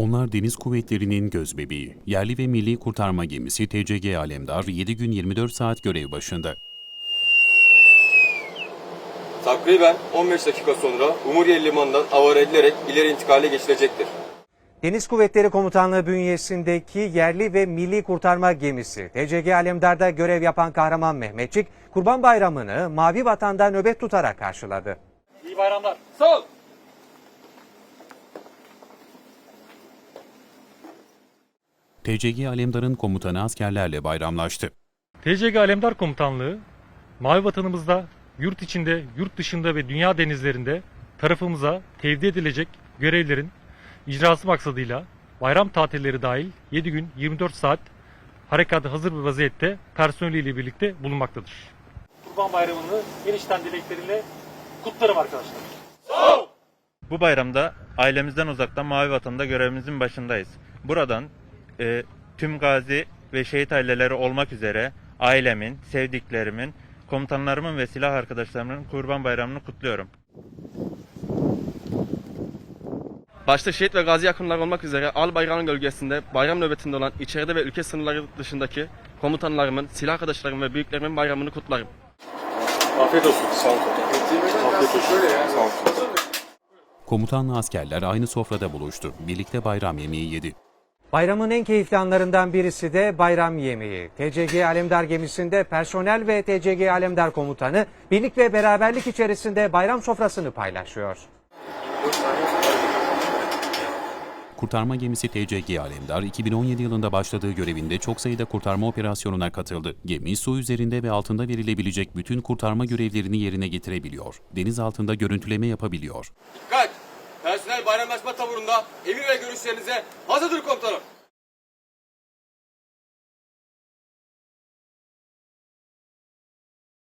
Onlar Deniz Kuvvetleri'nin gözbebeği. Yerli ve milli kurtarma gemisi TCG Alemdar 7 gün 24 saat görev başında. Takriben 15 dakika sonra Umuriye Limanı'ndan avara edilerek ileri intikale geçilecektir. Deniz Kuvvetleri Komutanlığı bünyesindeki yerli ve milli kurtarma gemisi TCG Alemdar'da görev yapan kahraman Mehmetçik, Kurban Bayramı'nı Mavi Vatan'da nöbet tutarak karşıladı. İyi bayramlar. Sağ ol. TCG Alemdar'ın komutanı askerlerle bayramlaştı. TCG Alemdar Komutanlığı, Mavi Vatanımızda, yurt içinde, yurt dışında ve dünya denizlerinde tarafımıza tevdi edilecek görevlerin icrası maksadıyla bayram tatilleri dahil 7 gün 24 saat harekata hazır bir vaziyette personeliyle birlikte bulunmaktadır. Kurban Bayramı'nı genişten dilekleriyle kutlarım arkadaşlar. Bu bayramda ailemizden uzakta Mavi Vatan'da görevimizin başındayız. Buradan e, tüm gazi ve şehit aileleri olmak üzere ailemin, sevdiklerimin, komutanlarımın ve silah arkadaşlarımın Kurban Bayramı'nı kutluyorum. Başta şehit ve gazi yakınları olmak üzere Al Bayrağı'nın gölgesinde bayram nöbetinde olan içeride ve ülke sınırları dışındaki komutanlarımın, silah arkadaşlarımın ve büyüklerimin bayramını kutlarım. Afiyet olsun. Sağ ol komutanım. Afiyet olsun. Sağ ol. Komutanla askerler aynı sofrada buluştu. Birlikte bayram yemeği yedi. Bayramın en keyifli anlarından birisi de bayram yemeği. TCG Alemdar gemisinde personel ve TCG Alemdar komutanı birlik ve beraberlik içerisinde bayram sofrasını paylaşıyor. Kurtarma gemisi TCG Alemdar 2017 yılında başladığı görevinde çok sayıda kurtarma operasyonuna katıldı. Gemi su üzerinde ve altında verilebilecek bütün kurtarma görevlerini yerine getirebiliyor. Deniz altında görüntüleme yapabiliyor. Dikkat! Bayramlaşma taburunda emir ve görüşlerinize hazırdır komutanım.